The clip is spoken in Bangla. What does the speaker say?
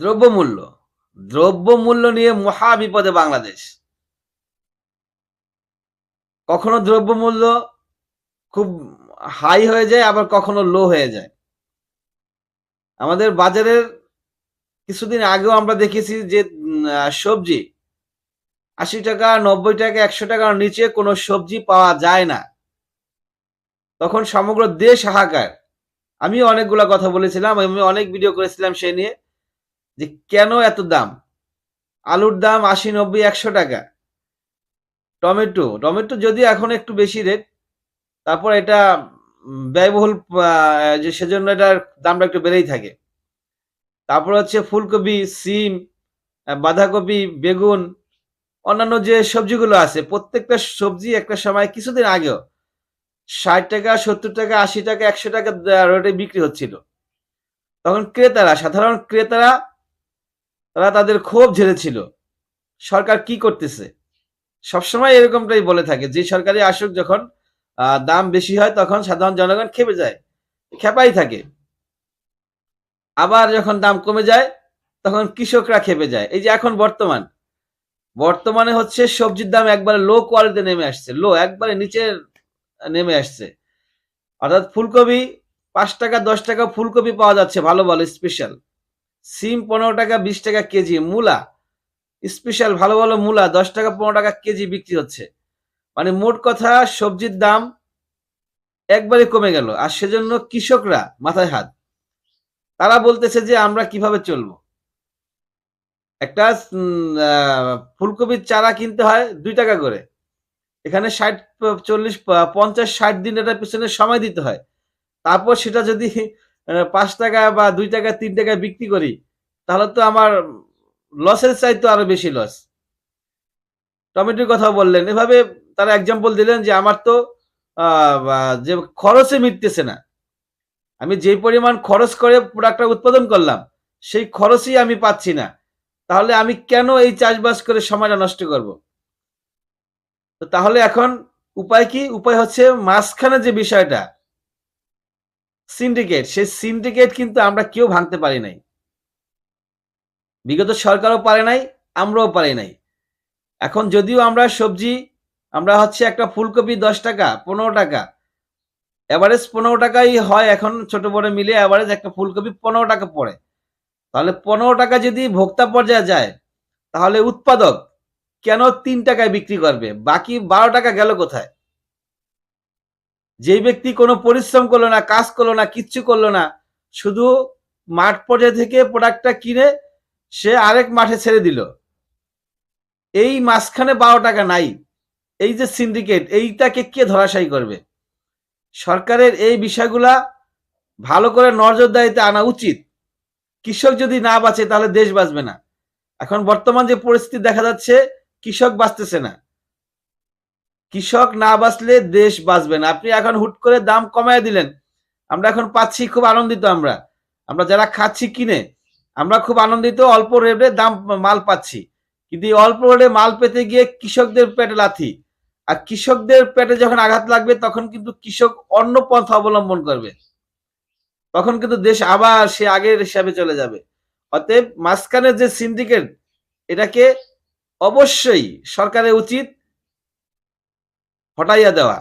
দ্রব্যমূল্য। দ্রব্যমূল্য নিয়ে মহা বিপদে বাংলাদেশ। কখনো দ্রব্যমূল্য খুব হাই হয়ে যায়, আবার কখনো লো হয়ে যায়। আমাদের বাজারের কিছুদিন আগেও আমরা দেখেছি যে সবজি আশি টাকা, নব্বই টাকা, একশো টাকার নিচে কোনো সবজি পাওয়া যায় না। তখন সমগ্র দেশ হাহাকার। আমি অনেকগুলা কথা বলেছিলাম, আমি অনেক ভিডিও করেছিলাম সে নিয়ে। যে কেন এত দাম? আলুর দাম আশি, নব্বই, একশো টাকা। টমেটো টমেটো যদি এখন একটু বেশি রেট তারপর এটা ব্যয়বহুল যে সেজন্য এটার দামটা একটু বেড়েই থাকে। তারপর হচ্ছে ফুলকপি, সিম বাঁধাকপি, বেগুন, অন্যান্য যে সবজিগুলো আছে, প্রত্যেকটা সবজি একটা সময় কিছুদিন আগেও ষাট টাকা, সত্তর টাকা, আশি টাকা, একশো টাকা রেটে বিক্রি হচ্ছিল। তখন ক্রেতারা, সাধারণ ক্রেতারা তারা তাদের ক্ষোভ ঝেড়েছিল। সরকার কি করতেছে? সবসময় এরকমটাই বলে থাকে। যে সরকারি আসুক যখন দাম বেশি হয়, তখন সাধারণ জনগণ খেপে যায়, খেপাই থাকে। আবার যখন দাম কমে যায়, তখন কৃষকরা খেপে যায়। এই যে এখন বর্তমান, বর্তমানে হচ্ছে সবজির দাম একবারে লো কোয়ালিটি নেমে আসছে। লো একবারে নিচে নেমে আসছে। অর্থাৎ ফুলকপি পাঁচ টাকা, দশ টাকা ফুলকপি পাওয়া যাচ্ছে, ভালো ভালো স্পেশাল সিম পনেরো টাকা, বিশ টাকা কেজি, মূলা। স্পেশাল, ভালো ভালো মূলা, দশ টাকা, পনেরো টাকা কেজি বিক্রি হচ্ছে। মানে মোট কথা, সবজির দাম একবারে কমে গেল। আর সেজন্য কৃষকরা মাথায় হাত। তারা বলতেছে যে, আমরা কীভাবে চলবো? একটা ফুলকপির চারা কিনতে হয় দুই টাকা করে। এখানে ষাট, চল্লিশ, পঞ্চাশ, ষাট দিন এটার পিছনে সময় দিতে হয়। তারপর সেটা যদি পাঁচ টাকা বা দুই টাকা, তিন টাকা বিক্রি করি, তাহলে তো আমার লসের চাইতে আরও বেশি লস টমেটোর কথা বললেন। এভাবে তারা এক্সাম্পল দিলেন যে আমার তো যে খরচে মিটতেছে না। আমি যে পরিমাণ খরচ করে প্রোডাক্টটা উৎপাদন করলাম, সেই খরচই আমি পাচ্ছি না। তাহলে আমি কেন এই চাষবাস করে সময়টা নষ্ট করব? তো তাহলে এখন উপায় কি? উপায় হচ্ছে মাঝখানে যে বিষয়টা সিন্ডিকেট সেই সিন্ডিকেট কিন্তু আমরা কেউ ভাঙতে পারি নাই। বিগত সরকারও পারে নাই, আমরাও পারি নাই। এখন যদিও আমরা সবজি, আমরা হচ্ছে একটা ফুলকপি দশ টাকা, পনেরো টাকা। এভারেজ পনেরো টাকাই হয় এখন ছোট বড় মিলে এভারেজ একটা ফুলকপি পনেরো টাকা পড়ে। তাহলে পনেরো টাকা যদি ভোক্তা পর্যায়ে যায়, তাহলে উৎপাদক কেন তিন টাকায় বিক্রি করবে? বাকি বারো টাকা গেল কোথায়? যেই ব্যক্তি কোনো পরিশ্রম করল না, কাজ করল না, কিচ্ছু করল না, শুধু মাঠ পর্যায়ে থেকে প্রোডাক্টটা কিনে সে আরেক মাঠে ছেড়ে দিল। এই মাঝখানে বারো টাকা নাই। এই যে সিন্ডিকেট এইটাকে কে ধরাশায়ী করবে? সরকারের এই বিষয়গুলা ভালো করে নজরদারিতে আনা উচিত। কৃষক যদি না বাঁচে, তাহলে দেশ বাঁচবে না। এখন বর্তমান যে পরিস্থিতি দেখা যাচ্ছে, কৃষক বাঁচতেছে না। কৃষক না বাঁচলে দেশ বাঁচবে না। আপনি এখন হুট করে দাম কমায় দিলেন। আমরা এখন পাচ্ছি, খুব আনন্দিত আমরা। আমরা যারা খাচ্ছি, কিনে, আমরা খুব আনন্দিত, অল্প রেটে দাম মাল পাচ্ছি। কিন্তু অল্প রেটে মাল পেতে গিয়ে কৃষকদের পেটে লাথি। আর কৃষকদের পেটে যখন আঘাত লাগবে, তখন কিন্তু কৃষক অন্য পন্থা অবলম্বন করবে। তখন কিন্তু দেশ আবার সে আগের হিসাবে চলে যাবে। অতএব মাঝখানের যে সিন্ডিকেট এটাকে অবশ্যই সরকারের উচিত হটাইয়া দেওয়া।